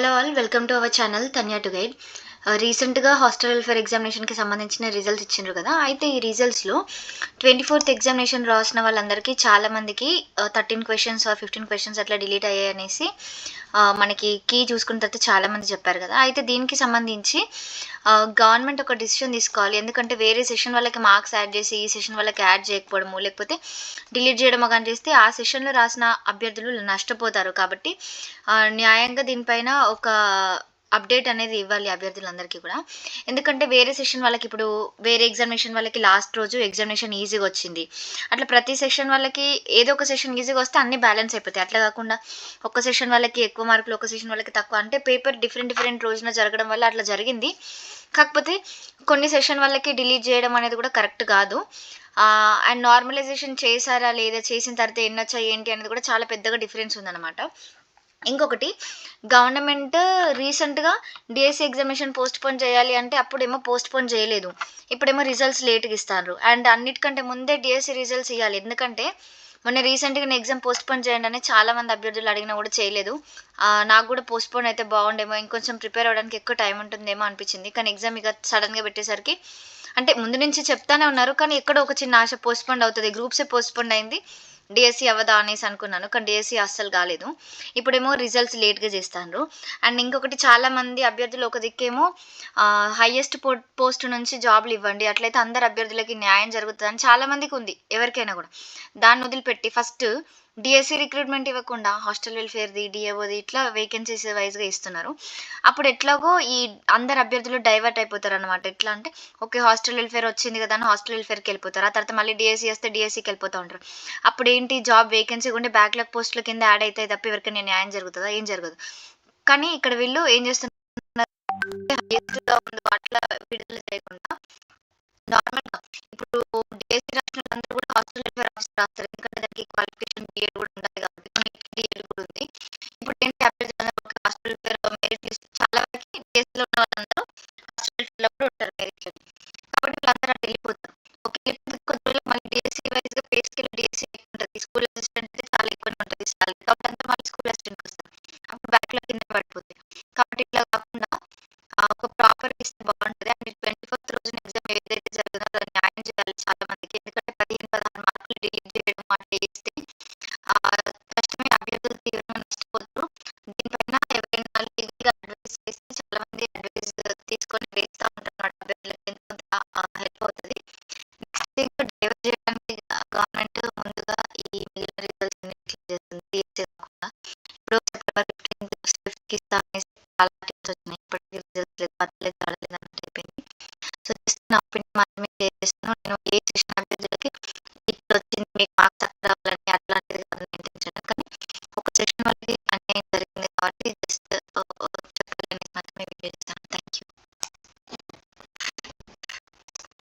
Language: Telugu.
Hello all, welcome to our channel Tanya to Guide. రీసెంట్గా హాస్టల్ ఫర్ ఎగ్జామినేషన్కి సంబంధించిన రిజల్ట్స్ ఇచ్చిండ్రు కదా అయితే ఈ రిజల్ట్స్లో ట్వంటీ ఫోర్త్ ఎగ్జామినేషన్ రాసిన వాళ్ళందరికీ చాలామందికి థర్టీన్ క్వశ్చన్స్ ఫిఫ్టీన్ క్వశ్చన్స్ అట్లా డిలీట్ అయ్యాయి అనేసి మనకి కీ చూసుకున్న తర్వాత చాలామంది చెప్పారు కదా అయితే దీనికి సంబంధించి గవర్నమెంట్ ఒక డిసిషన్ తీసుకోవాలి ఎందుకంటే వేరే సెషన్ వాళ్ళకి మార్క్స్ యాడ్ చేసి ఈ సెషన్ వాళ్ళకి యాడ్ చేయకపోవడము లేకపోతే డిలీట్ చేయడము కానీ చేస్తే ఆ సెషన్లో రాసిన అభ్యర్థులు నష్టపోతారు కాబట్టి న్యాయంగా దీనిపైన ఒక అప్డేట్ అనేది ఇవ్వాలి అభ్యర్థులందరికీ కూడా ఎందుకంటే వేరే సెషన్ వాళ్ళకి ఇప్పుడు వేరే ఎగ్జామినేషన్ వాళ్ళకి లాస్ట్ రోజు ఎగ్జామినేషన్ ఈజీగా వచ్చింది అట్లా ప్రతి సెషన్ వాళ్ళకి ఏదో ఒక సెషన్ ఈజీగా వస్తే అన్ని బ్యాలెన్స్ అయిపోతాయి అట్లా కాకుండా ఒక సెషన్ వాళ్ళకి ఎక్కువ మార్కులు ఒక సెషన్ వాళ్ళకి తక్కువ అంటే పేపర్ డిఫరెంట్ డిఫరెంట్ రోజున జరగడం వల్ల అట్లా జరిగింది కాకపోతే కొన్ని సెషన్ వాళ్ళకి డిలీట్ చేయడం అనేది కూడా కరెక్ట్ కాదు అండ్ నార్మలైజేషన్ చేశారా లేదా చేసిన తర్వాత ఎన్నొచ్చా ఏంటి అనేది కూడా చాలా పెద్దగా డిఫరెన్స్ ఉందన్నమాట ఇంకొకటి గవర్నమెంట్ రీసెంట్గా డిఎస్సి e ఎగ్జామినేషన్ పోస్ట్పోన్ చేయాలి అంటే అప్పుడేమో పోస్ట్పోన్ చేయలేదు ఇప్పుడేమో రిజల్ట్స్ లేట్గా ఇస్తారు అండ్ అన్నిటికంటే ముందే డిఎస్సి e రిజల్ట్స్ ఇవ్వాలి ఎందుకంటే మొన్న రీసెంట్గా నేను ఎగ్జామ్ పోస్ట్పోన్ చేయండి అని చాలామంది అభ్యర్థులు అడిగినా కూడా చేయలేదు నాకు కూడా పోస్ట్పోన్ అయితే బాగుండేమో ఇంకొంచెం ప్రిపేర్ అవ్వడానికి ఎక్కువ టైం ఉంటుందేమో అనిపించింది కానీ ఎగ్జామ్ ఇక సడన్గా పెట్టేసరికి అంటే ముందు నుంచి చెప్తానే ఉన్నారు కానీ ఎక్కడో ఒక చిన్న ఆశ పోన్ అవుతుంది గ్రూప్సే పోన్ అయింది డిఎస్సి e అవ్వదా అనేసి అనుకున్నాను కానీ డిఎస్సి e అస్సలు కాలేదు ఇప్పుడేమో రిజల్ట్స్ లేట్గా చేస్తాను అండ్ ఇంకొకటి చాలామంది అభ్యర్థులు ఒక దిక్కేమో హైయెస్ట్ పో పోస్ట్ నుంచి జాబ్లు ఇవ్వండి అట్లయితే అందరు అభ్యర్థులకి న్యాయం జరుగుతుందని చాలామందికి ఉంది ఎవరికైనా కూడా దాన్ని వదిలిపెట్టి ఫస్ట్ డిఎస్సి రిక్రూట్మెంట్ e ఇవ్వకుండా హాస్టల్ వెల్ఫేర్ది డిఏఓది ఇట్లా వేకెన్సీస్ వైజ్గా ఇస్తున్నారు అప్పుడు ఎట్లాగో ఈ అందరు అభ్యర్థులు డైవర్ట్ అయిపోతారు అనమాట ఎట్లా అంటే ఓకే హాస్టల్ వెల్ఫేర్ వచ్చింది కదా అని హాస్టల్ వెల్ఫేర్కి వెళ్ళిపోతారు ఆ తర్వాత మళ్ళీ డిఎస్సి e వస్తే డిఎస్సికి e వెళ్ళిపోతూ ఉంటారు అప్పుడు ఏంటి జాబ్ వేకెన్సీ ఉండి బ్యాక్లాగ్ పోస్టుల కింద యాడ్ అయితే తప్ప ఎవరికైనా న్యాయం జరుగుతుందా ఏం జరగదు కానీ ఇక్కడ వీళ్ళు ఏం చేస్తున్నారు అట్లా ఏడు కూడా ఉండాలి కాబట్టి మనకి ఏడు కూడా ఉంది ఇప్పుడు ఏంటి అప్లై చేయాలి ఒక హాస్టల్ పేరు మెరిట్ లిస్ట్ చాలా వరకు లో ఉన్న వాళ్ళందరూ హాస్టల్ లో కూడా ఉంటారు మెరిట్ కాబట్టి వీళ్ళందరూ అటు వెళ్ళిపోతారు ఓకే కొంత రోజులు మనకి డిఎస్సీ వైజ్గా పే స్కేల్ డిఎస్సీ ఉంటుంది స్కూల్ అసిస్టెంట్ అయితే చాలా ఎక్కువనే ఉంటుంది సాలరీ కాబట్టి అంతా మళ్ళీ స్కూల్ అసిస్టెంట్కి వస్తారు అప్పుడు బ్యాక్ లో కింద పడిపోతాయి కాబట్టి ఇట్లా కాకుండా ఒక ప్రాపర్ ఇస్తే బాగుంటుంది అండ్ ట్వంటీ ఫోర్త్ రోజున ఎగ్జామ్ ఏదైతే జరుగుతుందో దాన్ని న్యాయం చేయాలి చాలా మందికి ఎందుకంటే తీవ్రంగా నష్టపోతారు దీనిపైన ఎవరైనా లీగల్గా అడ్వైస్ చేస్తే చాలా మంది అడ్వైస్ తీసుకొని వేస్తూ ఉంటారు అభ్యర్థులకు హెల్ప్ అవుతుంది నెక్స్ట్ ఇంకా డైవర్ట్ చేయడానికి గవర్నమెంట్ ముందుగా ఈ మిగిలిన రిజల్ట్స్ అన్నిటి చేస్తుంది ఇప్పుడు సెప్టెంబర్ ఫిఫ్టీన్ స్విఫ్ట్కి ఇస్తాం చాలా టీమ్స్ వచ్చినాయి ఇప్పటికీ రిజల్ట్స్ లేదు పర్లేదు రాలేదు అన్నట్టు అయిపోయింది సో జస్ట్ నా ఒపీనియన్ మాత్రమే చేస్తాను నేను ఏ చేసిన అభ్యర్థులకి ఇప్పుడు వచ్చింది మీకు మార్క్స్ అక్కడ the